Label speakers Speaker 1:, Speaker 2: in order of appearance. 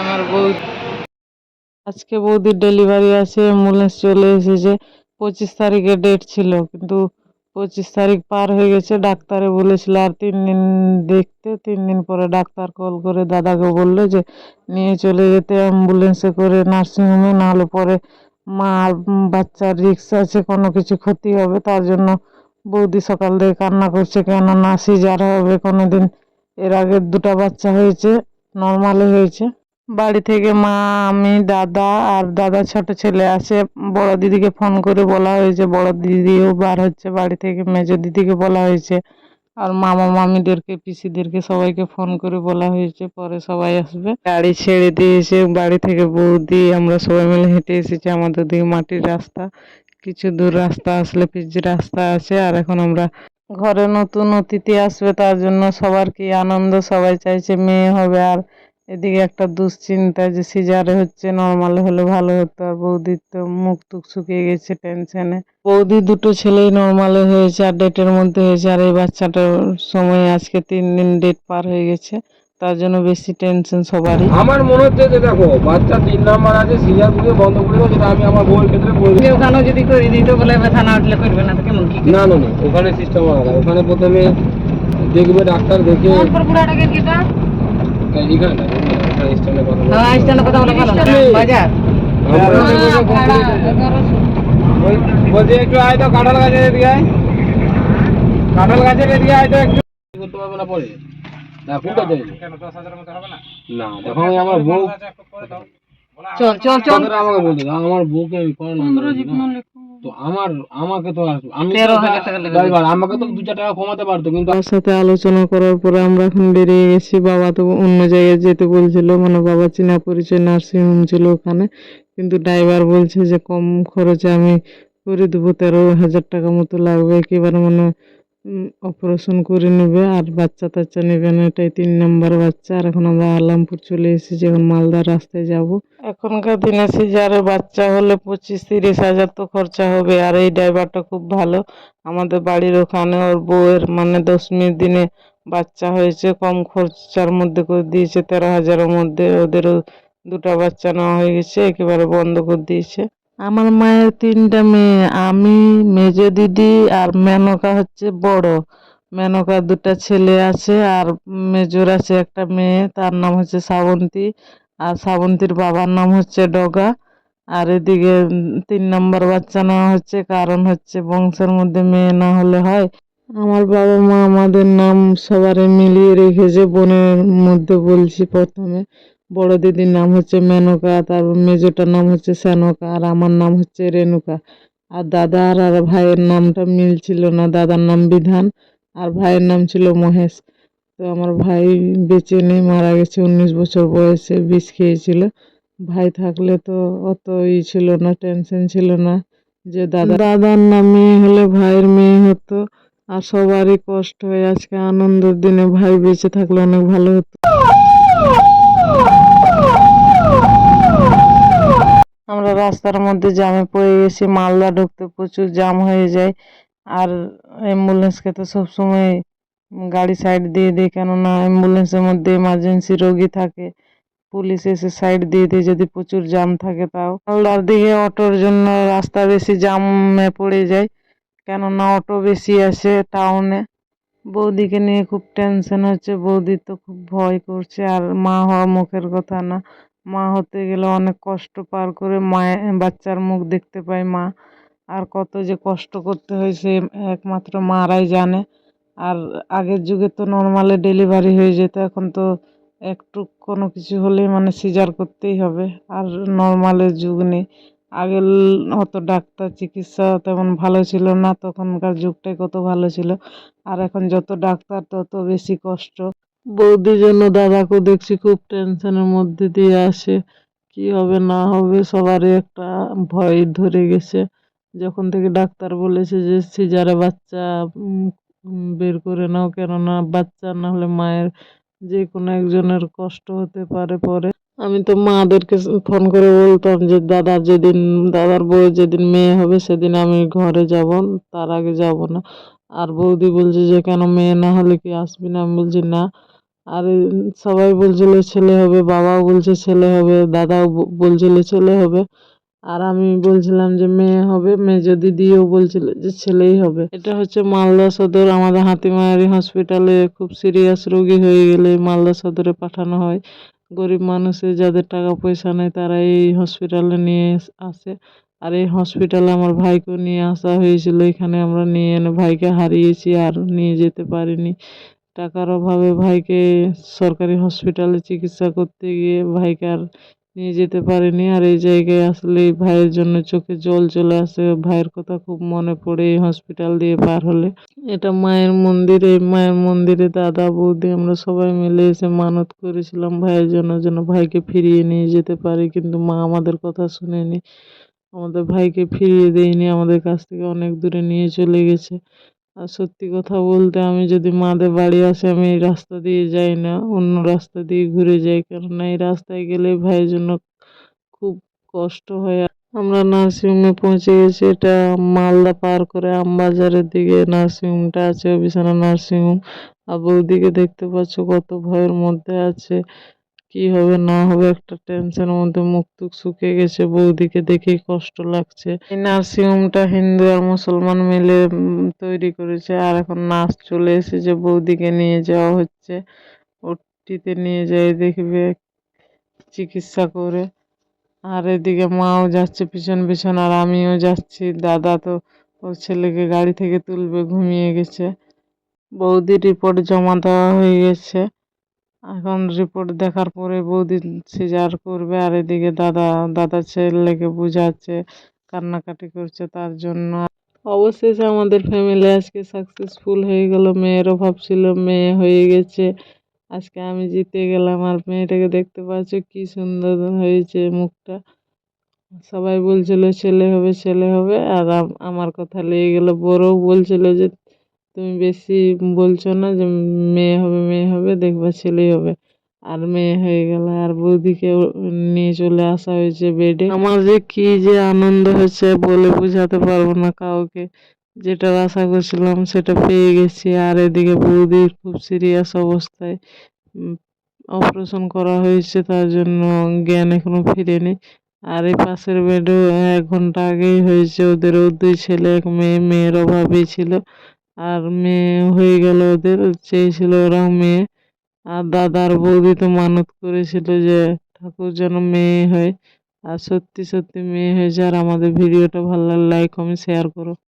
Speaker 1: আমার বউ আজকে বৌদির ডেলিভারি আছে অ্যাম্বুলেন্স চলে এসেছে। পঁচিশ তারিখে ডেট ছিল, কিন্তু পঁচিশ তারিখ পার হয়ে গেছে। ডাক্তারে বলেছিল, আর তিন দিন দেখতে। তিন দিন পরে ডাক্তার কল করে দাদাকে বলল যে, নিয়ে চলে যেতে অ্যাম্বুলেন্সে করে নার্সিংহোমে নাহলে পরে মা বাচ্চার রিক্স আছে, কোনো কিছু ক্ষতি হবে। তার জন্য বৌদি সকাল থেকে কান্না করছে কেননা সিজার হবে কোনো দিন এর আগে দুটো বাচ্চা হয়েছে নর্মালে হয়েছে। বাড়ি থেকে মা, আমি, দাদা আর দাদা ছোট ছেলে আছে। বড় দিদিকে ফোন করে বলা হয়েছে, বড় দিদিও বার হচ্ছে বাড়ি থেকে, মেজো দিদিকে বলা হয়েছে। আর মামা, মামিদেরকে, পিসিদেরকে সবাইকে ফোন করে বলা হয়েছে, পরে সবাই আসবে। গাড়ি ছেড়ে দিয়েছে, বাড়ি থেকে বৌদি, আমরা সবাই মিলে হেঁটে এসেছি, আমাদের দিকে মাটির রাস্তা। কিছু দূর রাস্তা আসলে পিচ রাস্তা আছে। আর এখন আমরা ঘরে নতুন অতিথি আসবে, তার জন্য সবার কি আনন্দ? সবাই চাইছে মেয়ে হবে। আর এদিকে একটা দুশ্চিন্তা যে সিজারে হচ্ছে নর্মাল হলে ভালো হতো। আর বৌদির তো মুখ টুক শুকিয়ে গেছে টেনশনে বৌদি দুটো ছেলেই নর্মালে হয়েছে, আর ডেটের মধ্যে হয়েছে। আর এই বাচ্চাটার সময় আজকে তিন দিন ডেট পার হয়ে গেছে। তার জন্য বেশি টেনশন সবারই।
Speaker 2: আমার মনে হচ্ছে যে দেখো বাচ্চা তিন নাম্বার আছে সিজার করে বন্ধ করে দেবো যেটা আমি আমার বউয়ের ক্ষেত্রে বলে দিই।
Speaker 1: ওখানেও যদি করে দিত বলে ব্যথা না উঠলে করবে না কেমন কি
Speaker 2: না না না ওখানে সিস্টেম আলাদা। ওখানে প্রথমে দেখবে ডাক্তার দেখে এখানে না, এখানে স্ট্যান্ডে কথা বলব।
Speaker 1: হ্যাঁ কথা বলে বাজার।
Speaker 2: আমরা দেখব complete হয়ে যাবে। বল- বলছি একটু আয় তো কাঁঠাল গাছের এদিকে আয়। কাঁঠাল গাছের এদিকে আয় তো একটু করতে পারবে না পরে। না কোনটা যাই না? দেখো আমি আমার বউ
Speaker 1: চল চল চল।
Speaker 2: আমাকে বলতে দাও, আমার বউকে আমি তো আমার আমাকে তো আমি
Speaker 1: তেরো হাজার টাকা লেগে
Speaker 2: ড্রাইভার আমাকে তো দু টাকা কমাতে পারতো কিন্তু
Speaker 1: তার সাথে আলোচনা করার পরে আমরা এখন বেরিয়ে গেছি বাবা তো অন্য জায়গায় যেতে বলছিল মানে বাবা চেনা পরিচয় নার্সিং হোম ছিল ওখানে কিন্তু ড্রাইভার বলছে যে কম খরচে আমি করে দেবো তেরো হাজার টাকা মতো লাগবে একেবারে মানে অপারেশন করে নেবে আর বাচ্চা টাচ্চা নেবে না, এটাই তিন নাম্বার বাচ্চা। আর এখন আমরা আলামপুর চলে এসেছি, এখন মালদার রাস্তায় যাব। এখনকার দিনে সিজারে বাচ্চা হলে পঁচিশ তিরিশ হাজার তো খরচা হবে, আর এই ড্রাইভারটা খুব ভালো। আমাদের বাড়ির ওখানে ওর বউয়ের মানে দশমীর দিনে বাচ্চা হয়েছে, কম খরচার মধ্যে করে দিয়েছে, তেরো হাজারের মধ্যে। ওদেরও দুটো বাচ্চা নেওয়া হয়ে গেছে, একেবারে বন্ধ করে দিয়েছে। আমার মায়ের তিনটা মেয়ে, আমি, মেজো দিদি আর মেনকা হচ্ছে বড়। মেনকার দুটা ছেলে আছে আর মেজোর আছে একটা মেয়ে, তার নাম হচ্ছে শ্রাবন্তী আর শ্রাবন্তীর বাবার নাম হচ্ছে ডগা। আর এদিকে তিন নম্বর বাচ্চা নেওয়া হচ্ছে, কারণ হচ্ছে বংশের মধ্যে মেয়ে না হলে হয়। আমার বাবা মা আমাদের নাম সবারে মিলিয়ে রেখেছে, বোনের মধ্যে বলছি প্রথমে। বড় দিদির নাম হচ্ছে মেনকা তারপর মেজোটার নাম হচ্ছে সেনকা, আর আমার নাম হচ্ছে রেণুকা। আর দাদার আর ভাইয়ের নামটা মিল ছিল না, দাদার নাম বিধান, আর ভাইয়ের নাম ছিল মহেশ। তো আমার ভাই বেঁচে নেই, মারা গেছে উনিশ বছর বয়সে, বিষ খেয়েছিল। ভাই থাকলে তো অত ই ছিল না টেনশন ছিল না যে দাদা দাদার নাম মেয়ে হলে ভাইয়ের মেয়ে হতো, আর সবারই কষ্ট হয়, আজকে আনন্দের দিনে ভাই বেঁচে থাকলে অনেক ভালো হতো। আমরা রাস্তার মধ্যে জ্যামে পড়ে গেছি, মালদা ঢুকতে প্রচুর জ্যাম হয়ে যায়। আর অ্যাম্বুলেন্সকে তো সবসময় গাড়ি সাইড দিয়ে দিই কেননা অ্যাম্বুলেন্সের মধ্যে এমার্জেন্সি রোগী থাকে। পুলিশ এসে সাইড দিয়ে দিয়ে যদি প্রচুর জ্যাম থাকে তাও। মালদার দিকে অটোর জন্য রাস্তা বেশি জ্যামে পড়ে যায়, কেননা অটো বেশি আছে টাউনে বৌদিকে নিয়ে খুব টেনশন হচ্ছে, বৌদি তো খুব ভয় করছে, আর মা হওয়া মুখের কথা না। মা হতে গেলে অনেক কষ্ট পার করে মায়ের বাচ্চার মুখ দেখতে পায় মা। আর কত যে কষ্ট করতে হয় সে একমাত্র মারাই জানে। আর আগের যুগে তো নর্মালে ডেলিভারি হয়ে যেত, এখন তো একটু কোনো কিছু হলেই মানে সিজার করতেই হবে। আর নর্মালের যুগ নেই। আগে ল- অত ডাক্তার চিকিৎসা তেমন ভালো ছিল না, তখনকার যুগটাই কত ভালো ছিল। আর এখন যত ডাক্তার, তত বেশি কষ্ট। বৌদির জন্য দাদাকে দেখছি খুব টেনশনের মধ্যে দিয়ে আসে। কি হবে, না হবে, সবারই একটা ভয় ধরে গেছে। যখন থেকে ডাক্তার বলেছে যে, সিজারে বাচ্চা বের করে নাও, কেননা বাচ্চা না হলে মায়ের যে কোনো একজনের কষ্ট হতে পারে পরে। আমি তো মাদেরকে ফোন করে বলতাম যে দাদার যেদিন, দাদার বউয়ের যেদিন মেয়ে হবে, সেদিন আমি ঘরে যাব, তার আগে যাব না। আর বৌদি বলছে যে, কেন মেয়ে না হলে কি আসবি না? আমি বলছি, না। আর সবাই বলছিল ছেলে হবে, বাবাও বলছে ছেলে হবে, দাদাও বলছিল ছেলে হবে। আর আমি বলছিলাম যে মেয়ে হবে, মেয়ে যদি দিয়েও বলছিল যে ছেলেই হবে। এটা হচ্ছে মালদা সদর, আমাদের হাতিমারি হসপিটালে খুব সিরিয়াস রোগী হয়ে গেলে মালদা সদরে পাঠানো হয়। গরিব মানুষের যাদের টাকা পয়সা নেই তারা এই হসপিটালে নিয়ে আসে। আর এই হসপিটালে আমার ভাইকেও নিয়ে আসা হয়েছিল, এখানে আমরা নিয়ে এনে ভাইকে হারিয়েছি আর নিয়ে যেতে পারিনি। টাকার অভাবে ভাইকে সরকারি হসপিটালে চিকিৎসা করতে গিয়ে ভাইকে আর নিয়ে যেতে পারিনি। আর এই জায়গায় আসলে ভাইয়ের জন্য চোখে জল চলে আসে। ভাইয়ের কথা খুব মনে পড়ে এই হসপিটাল দিয়ে পার হলে। এটা মায়ের মন্দির এই মায়ের মন্দিরে দাদা, বৌদি আমরা সবাই মিলে এসে মানত করেছিলাম ভাইয়ের জন্য যেন ভাইকে ফিরিয়ে নিয়ে যেতে পারি। কিন্তু মা আমাদের কথা শুনেনি। আমাদের ভাইকে ফিরিয়ে দেয়নি। আমাদের কাছ থেকে অনেক দূরে নিয়ে চলে গেছে। আর সত্যি কথা বলতে আমি যদি মাদের বাড়ি আসে, আমি এই রাস্তা দিয়ে যাই না, অন্য রাস্তা দিয়ে ঘুরে যাই। কেননা এই রাস্তায় গেলে ভাইয়ের জন্য খুব কষ্ট হয়। আমরা নার্সিংহোমে পৌঁছে গেছি, এটা মালদা পার করে আমবাজারের দিকে নার্সিংহোমটা আছে, বিছানা নার্সিংহোম। আর বৌদিকে দেখতে পাচ্ছ কত ভয়ের মধ্যে আছে। কি হবে না হবে একটা টেনশনের মধ্যে মুখ টুক শুকিয়ে গেছে, বৌদিকে দেখেই কষ্ট লাগছে। এই নার্সিং নার্সিংহোমটা হিন্দু আর মুসলমান মিলে তৈরি করেছে আর এখন নার্স চলে এসেছে, বৌদিকে নিয়ে যাওয়া হচ্ছে। ওটিতে নিয়ে যাই দেখবে চিকিৎসা করে। আর এদিকে মাও যাচ্ছে পিছন পিছন আর আমিও যাচ্ছি। দাদা তো ওর ছেলেকে গাড়ি থেকে তুলবে, ঘুমিয়ে গেছে। বৌদির রিপোর্ট জমা দেওয়া হয়ে গেছে। এখন রিপোর্ট দেখার পরে বৌদি সিজার করবে আর এদিকে দাদা দাদা ছেলেকে বুঝাচ্ছে, কান্নাকাটি করছে তার জন্য। অবশেষে আমাদের ফ্যামিলি আজকে সাকসেসফুল হয়ে গেল। মেয়েরও ভাবছিল মেয়ে হয়ে গেছে। আজকে আমি জিতে গেলাম আর মেয়েটাকে দেখতে পাচ্ছ কি সুন্দর হয়েছে মুখটা। সবাই বলছিল, ছেলে হবে ছেলে হবে। আর আমার কথা লেগে গেল। বড়ও বলছিল যে তুমি বেশি বলছো না যে মেয়ে হবে মেয়ে হবে, দেখবা ছেলেই হবে। আর মেয়ে হয়ে গেল আর বৌদিকে নিয়ে চলে আসা হয়েছে বেডে আমার যে কি যে আনন্দ হয়েছে বলে বোঝাতে পারব না কাউকে। যেটার আশা করছিলাম সেটা পেয়ে গেছি। আর এদিকে বৌদির খুব সিরিয়াস অবস্থায় অপারেশন করা হয়েছে তার জন্য জ্ঞান এখনও ফিরেনি। আর এই পাশের বেডও এক ঘণ্টা আগেই হয়েছে। ওদেরও দুই ছেলে, এক মেয়ে, মেয়ের অভাবেই ছিল। আর মেয়ে হয়ে গেল ওদের, চেয়েছিল ওরা মেয়ে। আর দাদার বৌদি তো মানত করেছিল যে ঠাকুর যেন মেয়ে হয়। আর সত্যি সত্যি মেয়ে হয়েছে। আর আমাদের ভিডিওটা ভালো লাগলে লাইক কমেন্ট শেয়ার করো।